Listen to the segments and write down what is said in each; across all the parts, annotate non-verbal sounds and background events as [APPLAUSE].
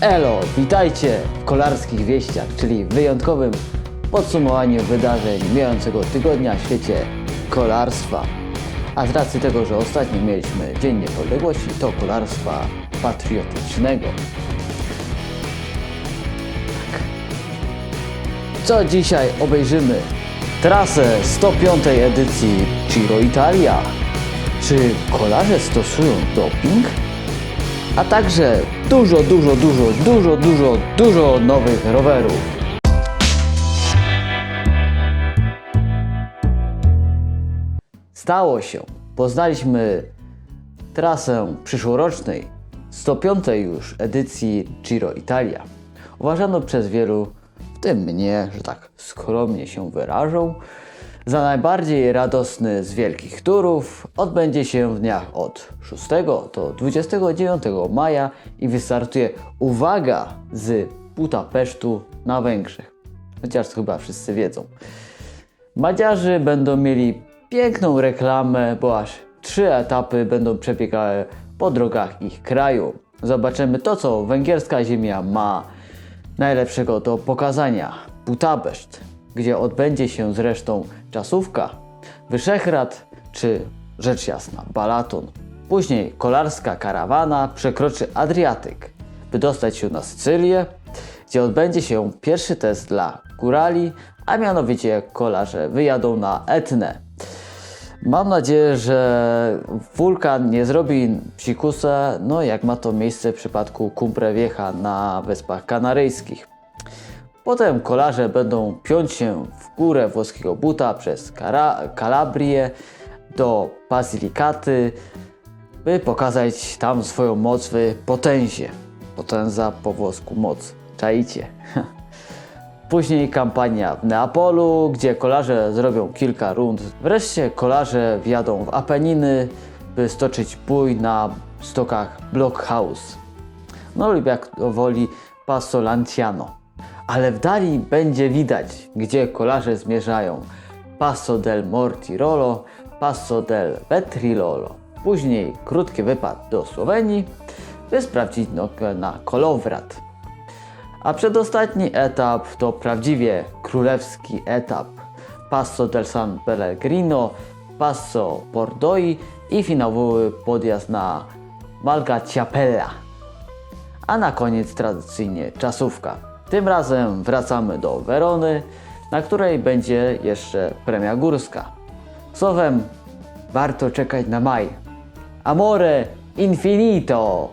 Elo, witajcie w Kolarskich Wieściach, czyli wyjątkowym podsumowaniu wydarzeń mijającego tygodnia w świecie kolarstwa. A z racji tego, że ostatnio mieliśmy Dzień Niepodległości, to kolarstwa patriotycznego. Tak. Co dzisiaj obejrzymy? Trasę 105 edycji Giro Italia. Czy kolarze stosują doping? A także dużo, dużo, dużo, dużo, dużo, dużo nowych rowerów. Stało się. Poznaliśmy trasę przyszłorocznej 105 już edycji Giro Italia. Uważano przez wielu, w tym mnie, że tak skromnie się wyrażą, za najbardziej radosny z wielkich turów odbędzie się w dniach od 6 do 29 maja i wystartuje, uwaga, z Budapesztu na Węgrzech. Chociaż chyba wszyscy wiedzą. Madziarzy będą mieli piękną reklamę, bo aż trzy etapy będą przebiegały po drogach ich kraju. Zobaczymy to, co węgierska ziemia ma najlepszego do pokazania. Budapeszt, gdzie odbędzie się zresztą czasówka, Wyszehrad czy rzecz jasna Balaton. Później kolarska karawana przekroczy Adriatyk, by dostać się na Sycylię, gdzie odbędzie się pierwszy test dla górali, a mianowicie kolarze wyjadą na Etnę. Mam nadzieję, że wulkan nie zrobi psikusa, no jak ma to miejsce w przypadku Cumbre Vieja na Wyspach Kanaryjskich. Potem kolarze będą piąć się w górę włoskiego buta przez Kalabrię do Bazylikaty, by pokazać tam swoją moc w potęzie. Potęza po włosku moc. Czaicie? [LAUGHS] Później kampania w Neapolu, gdzie kolarze zrobią kilka rund. Wreszcie kolarze wjadą w Apeniny, by stoczyć bój na stokach Blockhouse. No lub jak woli Passo Lanciano. Ale w dali będzie widać, gdzie kolarze zmierzają. Passo del Mortirolo, Passo del Vetrilolo. Później krótki wypad do Słowenii, by sprawdzić nogę na kolowrat. A przedostatni etap to prawdziwie królewski etap. Passo del San Pellegrino, Passo Pordoi i finałowy podjazd na Malga Ciapella. A na koniec tradycyjnie czasówka. Tym razem wracamy do Werony, na której będzie jeszcze premia górska. Słowem, warto czekać na maj. Amore infinito!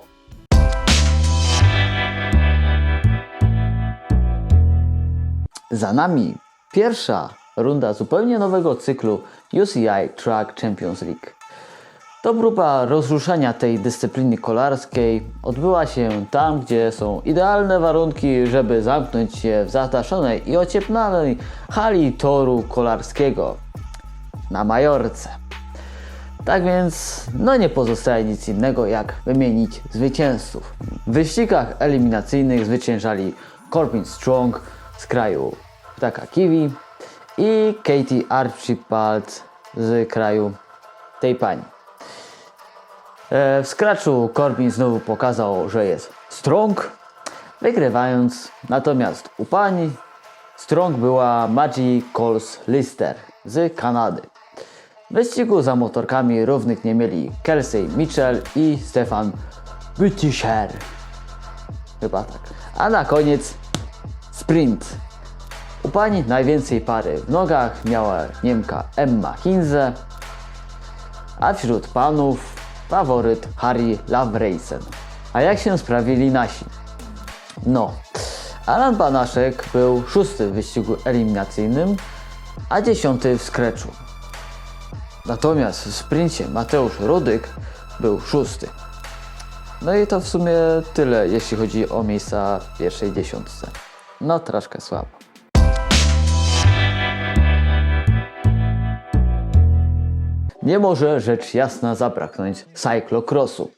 Za nami pierwsza runda zupełnie nowego cyklu UCI Track Champions League. To próba rozruszania tej dyscypliny kolarskiej odbyła się tam, gdzie są idealne warunki, żeby zamknąć się w zataszonej i ocieplonej hali toru kolarskiego na Majorce. Tak więc, no nie pozostaje nic innego jak wymienić zwycięzców. W wyścigach eliminacyjnych zwyciężali Corbin Strong z kraju Ptaka Kiwi i Katie Archibald z kraju tej pani. E, W Scratchu Corbin znowu pokazał, że jest strong, wygrywając. Natomiast u pani strong była Maggie Coles Lister z Kanady. W wyścigu za motorkami równych nie mieli Kelsey Mitchell i Stefan Bütischer. Chyba tak. A na koniec sprint. U pani najwięcej pary w nogach miała Niemka Emma Hinze, a wśród panów faworyt Harry Lavreisen. A jak się sprawili nasi? No, Alan Banaszek był szósty w wyścigu eliminacyjnym, a dziesiąty w skreczu. Natomiast w sprincie Mateusz Rudyk był szósty. No i to w sumie tyle, jeśli chodzi o miejsca w pierwszej dziesiątce. No, troszkę słabo. Nie może rzecz jasna zabraknąć cyclocrossu.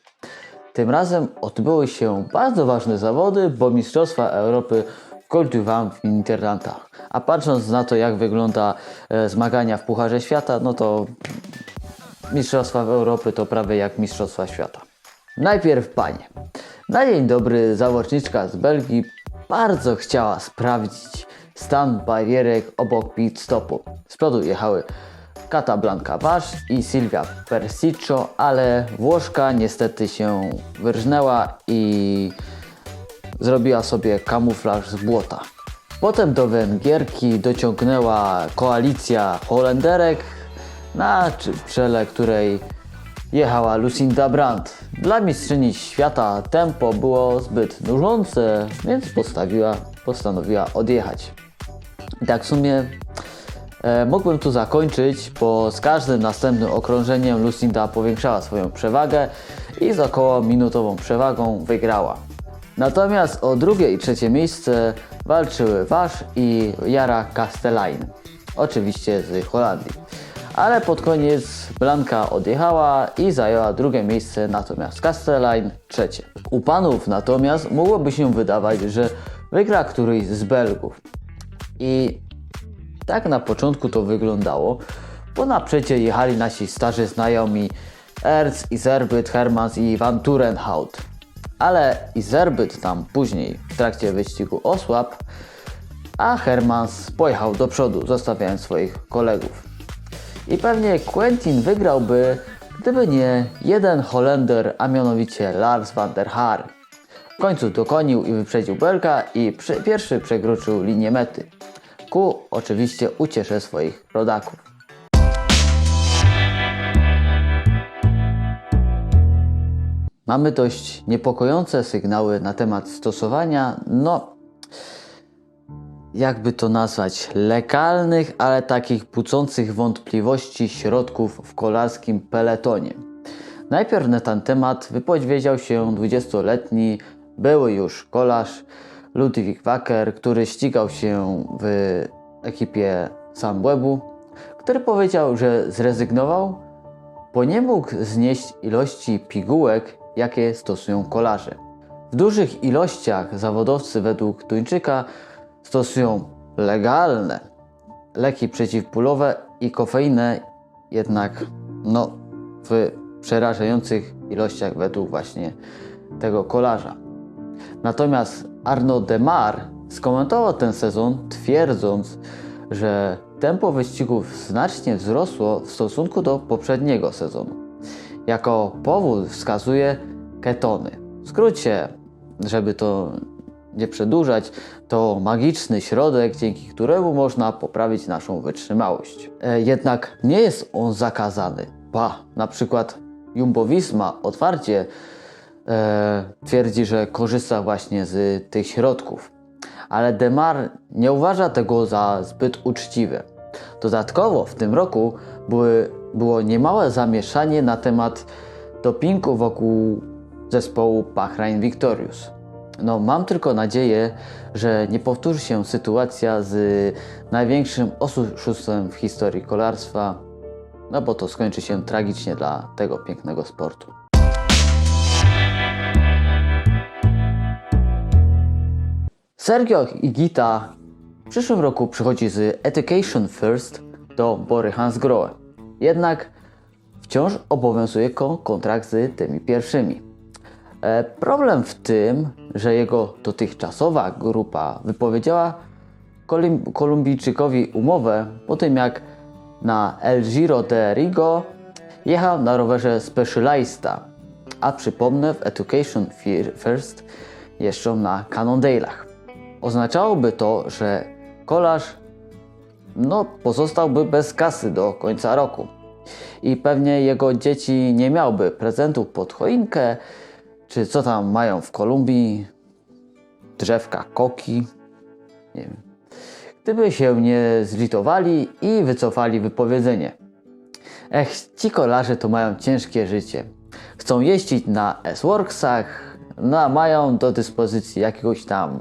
Tym razem odbyły się bardzo ważne zawody, bo Mistrzostwa Europy Col du Vent w Niderlandach. A patrząc na to, jak wygląda e, zmagania w Pucharze Świata, no to Mistrzostwa Europy to prawie jak Mistrzostwa Świata. Najpierw panie. Na dzień dobry zawodniczka z Belgii bardzo chciała sprawdzić stan barierek obok pit stopu. Z przodu jechały Kata Blanca Basz i Silvia Persiccio, ale Włoszka niestety się wyrżnęła i zrobiła sobie kamuflaż z błota. Potem do Węgierki dociągnęła koalicja Holenderek, na czele której jechała Lucinda Brandt. Dla mistrzyni świata tempo było zbyt nużące, więc postanowiła odjechać. I tak w sumie mógłbym tu zakończyć, bo z każdym następnym okrążeniem Lucinda powiększała swoją przewagę i z około minutową przewagą wygrała. Natomiast o drugie i trzecie miejsce walczyły Wasz i Jara Castellain, oczywiście z Holandii. Ale pod koniec Blanka odjechała i zajęła drugie miejsce, natomiast Castellain trzecie. U panów natomiast mogłoby się wydawać, że wygra któryś z Belgów. I tak na początku to wyglądało, bo na przecie jechali nasi starzy znajomi Erz, Izerbyt, Hermans i Van Turenhout. Ale Izerbyt tam później w trakcie wyścigu osłabł, a Hermans pojechał do przodu, zostawiając swoich kolegów. I pewnie Quentin wygrałby, gdyby nie jeden Holender, a mianowicie Lars van der Haar. W końcu dokonił i wyprzedził Belga i pierwszy przekroczył linię mety. Ku oczywiście uciesze swoich rodaków. Mamy dość niepokojące sygnały na temat stosowania, no jakby to nazwać, legalnych, ale takich budzących wątpliwości środków w kolarskim peletonie. Najpierw na ten temat wypowiedział się 20-letni, były już kolarz Ludwik Wacker, który ścigał się w ekipie Sunwebu, który powiedział, że zrezygnował, bo nie mógł znieść ilości pigułek, jakie stosują kolarze. W dużych ilościach zawodowcy według Duńczyka stosują legalne leki przeciwbólowe i kofeinę, jednak no, w przerażających ilościach według właśnie tego kolarza. Natomiast Arnaud Demar skomentował ten sezon twierdząc, że tempo wyścigów znacznie wzrosło w stosunku do poprzedniego sezonu. Jako powód wskazuje ketony. W skrócie, żeby to nie przedłużać, to magiczny środek, dzięki któremu można poprawić naszą wytrzymałość. E, jednak nie jest on zakazany. Ba, na przykład Jumbo Visma otwarcie e, twierdzi, że korzysta właśnie z tych środków. Ale Demar nie uważa tego za zbyt uczciwe. Dodatkowo w tym roku były, było niemałe zamieszanie na temat dopingu wokół zespołu Bahrain Victorious. No, mam tylko nadzieję, że nie powtórzy się sytuacja z największym oszustwem w historii kolarstwa, no bo to skończy się tragicznie dla tego pięknego sportu. Sergio Igita w przyszłym roku przychodzi z Education First do Bory Hansgrohe. Jednak wciąż obowiązuje ko- kontrakt z tymi pierwszymi. E, problem w tym, że jego dotychczasowa grupa wypowiedziała Kolumbijczykowi umowę po tym, jak na El Giro de Rigo jechał na rowerze Specialista, a przypomnę w Education Fir- First jeżdżą na Cannondale'ach. Oznaczałoby to, że kolarz no, pozostałby bez kasy do końca roku. I pewnie jego dzieci nie miałby prezentów pod choinkę, czy co tam mają w Kolumbii, drzewka koki, nie wiem. Gdyby się nie zlitowali i wycofali wypowiedzenie. Ech, ci kolarze to mają ciężkie życie. Chcą jeździć na S-Worksach, no a mają do dyspozycji jakiegoś tam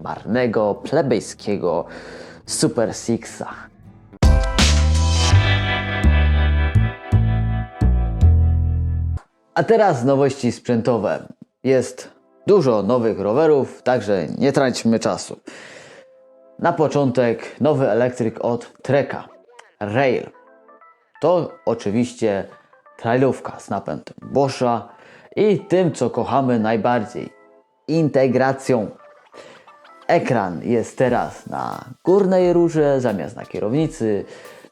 marnego, plebejskiego Super Sixa. A teraz nowości sprzętowe. Jest dużo nowych rowerów, także nie traćmy czasu. Na początek nowy elektryk od Treka Rail. To oczywiście trailówka z napędem Boscha i tym, co kochamy najbardziej integracją. Ekran jest teraz na górnej rurze zamiast na kierownicy,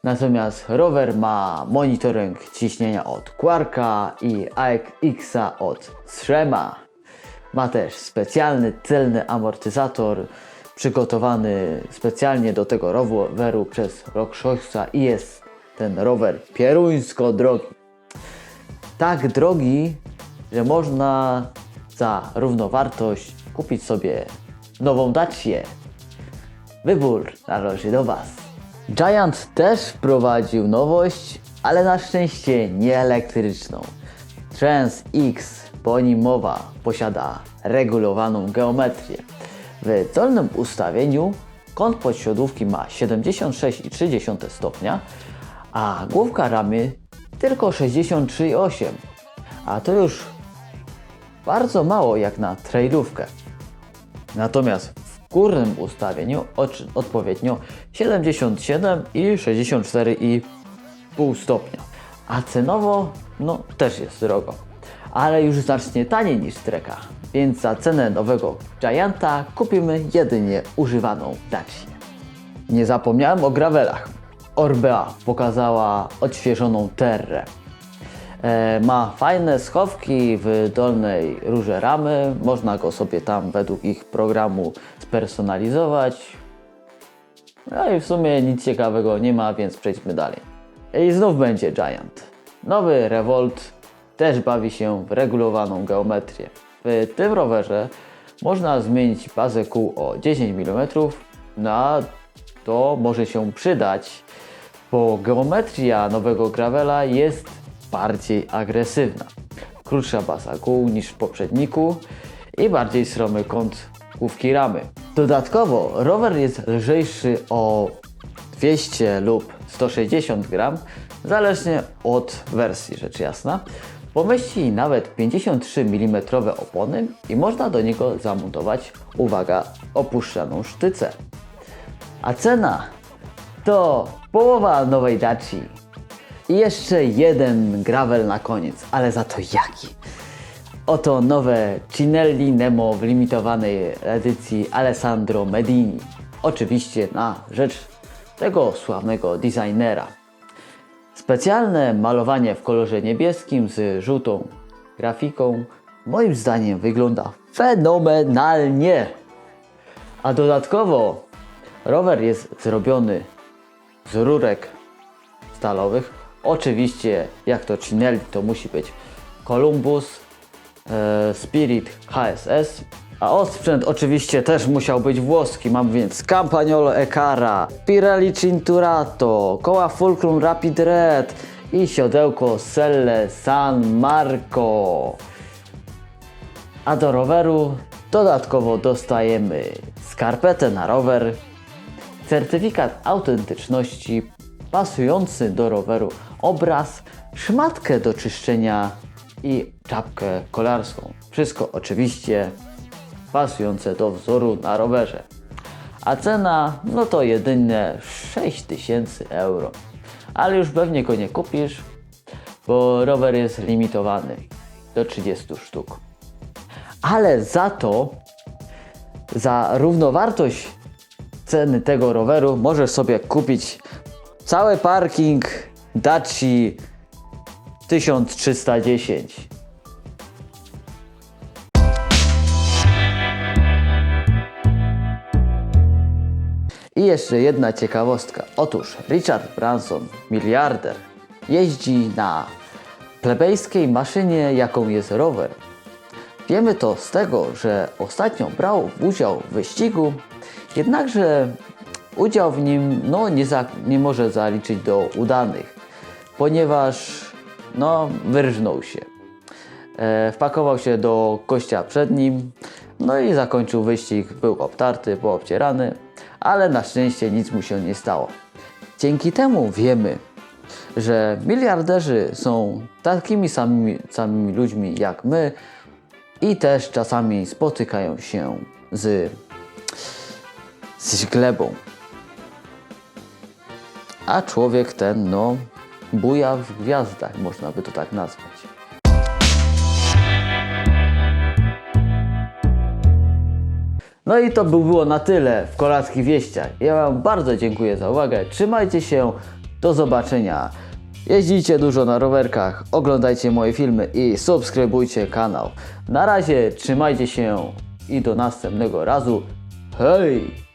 natomiast rower ma monitoring ciśnienia od Quarka i AX-a od Shrema. Ma też specjalny tylny amortyzator przygotowany specjalnie do tego roweru przez Rockshoxa i jest ten rower pieruńsko drogi. Tak drogi, że można za równowartość kupić sobie nową Dacię. Wybór należy do Was. Giant też wprowadził nowość, ale na szczęście nie elektryczną. Trans X, bo o nim mowa, posiada regulowaną geometrię. W dolnym ustawieniu kąt podsiodówki ma 76,3 stopnia, a główka ramy tylko 63,8. A to już bardzo mało jak na trailówkę. Natomiast w górnym ustawieniu odpowiednio 77 i 64,5 stopnia. A cenowo no też jest drogo, ale już znacznie taniej niż Treka, więc za cenę nowego Gianta kupimy jedynie używaną Dacię. Nie zapomniałem o gravelach. Orbea pokazała odświeżoną Terrę. E, ma fajne schowki w dolnej rurze ramy. Można go sobie tam według ich programu spersonalizować. No i w sumie nic ciekawego nie ma, więc przejdźmy dalej. I znów będzie Giant. Nowy Revolt też bawi się w regulowaną geometrię. W tym rowerze można zmienić bazę kół o 10 mm, no a to może się przydać, bo geometria nowego Gravela jest bardziej agresywna. Krótsza baza kół niż w poprzedniku i bardziej sromy kąt główki ramy. Dodatkowo rower jest lżejszy o 200 lub 160 gram, zależnie od wersji rzecz jasna. Pomieści nawet 53 mm opony i można do niego zamontować, uwaga, opuszczaną sztycę. A cena to połowa nowej Daci. I jeszcze jeden gravel na koniec, ale za to jaki. Oto nowe Cinelli Nemo w limitowanej edycji Alessandro Medini. Oczywiście na rzecz tego sławnego designera. Specjalne malowanie w kolorze niebieskim z żółtą grafiką moim zdaniem wygląda fenomenalnie. A dodatkowo rower jest zrobiony z rurek stalowych. Oczywiście, jak to Cinelli, to musi być Columbus, e, Spirit HSS. A osprzęt oczywiście też musiał być włoski. Mam więc Campagnolo Ecara, Pirelli Cinturato, koła Fulcrum Rapid Red i siodełko Selle San Marco. A do roweru dodatkowo dostajemy skarpetę na rower, certyfikat autentyczności, pasujący do roweru obraz, szmatkę do czyszczenia i czapkę kolarską. Wszystko oczywiście pasujące do wzoru na rowerze. A cena, no to jedynie 6000 euro. Ale już pewnie go nie kupisz, bo rower jest limitowany do 30 sztuk. Ale za to, za równowartość ceny tego roweru możesz sobie kupić cały parking Daci 1310. I jeszcze jedna ciekawostka. Otóż Richard Branson, miliarder, jeździ na plebejskiej maszynie, jaką jest rower. Wiemy to z tego, że ostatnio brał udział w wyścigu, jednakże udział w nim no, nie, za, nie może zaliczyć do udanych, ponieważ no, wyrżnął się. E, wpakował się do kościa przed nim, no i zakończył wyścig. Był obtarty, poobcierany, ale na szczęście nic mu się nie stało. Dzięki temu wiemy, że miliarderzy są takimi samymi, samymi ludźmi jak my i też czasami spotykają się z, z glebą a człowiek ten, no, buja w gwiazdach, można by to tak nazwać. No i to by było na tyle w kolackich wieściach. Ja Wam bardzo dziękuję za uwagę. Trzymajcie się. Do zobaczenia. Jeździcie dużo na rowerkach, oglądajcie moje filmy i subskrybujcie kanał. Na razie trzymajcie się i do następnego razu. Hej!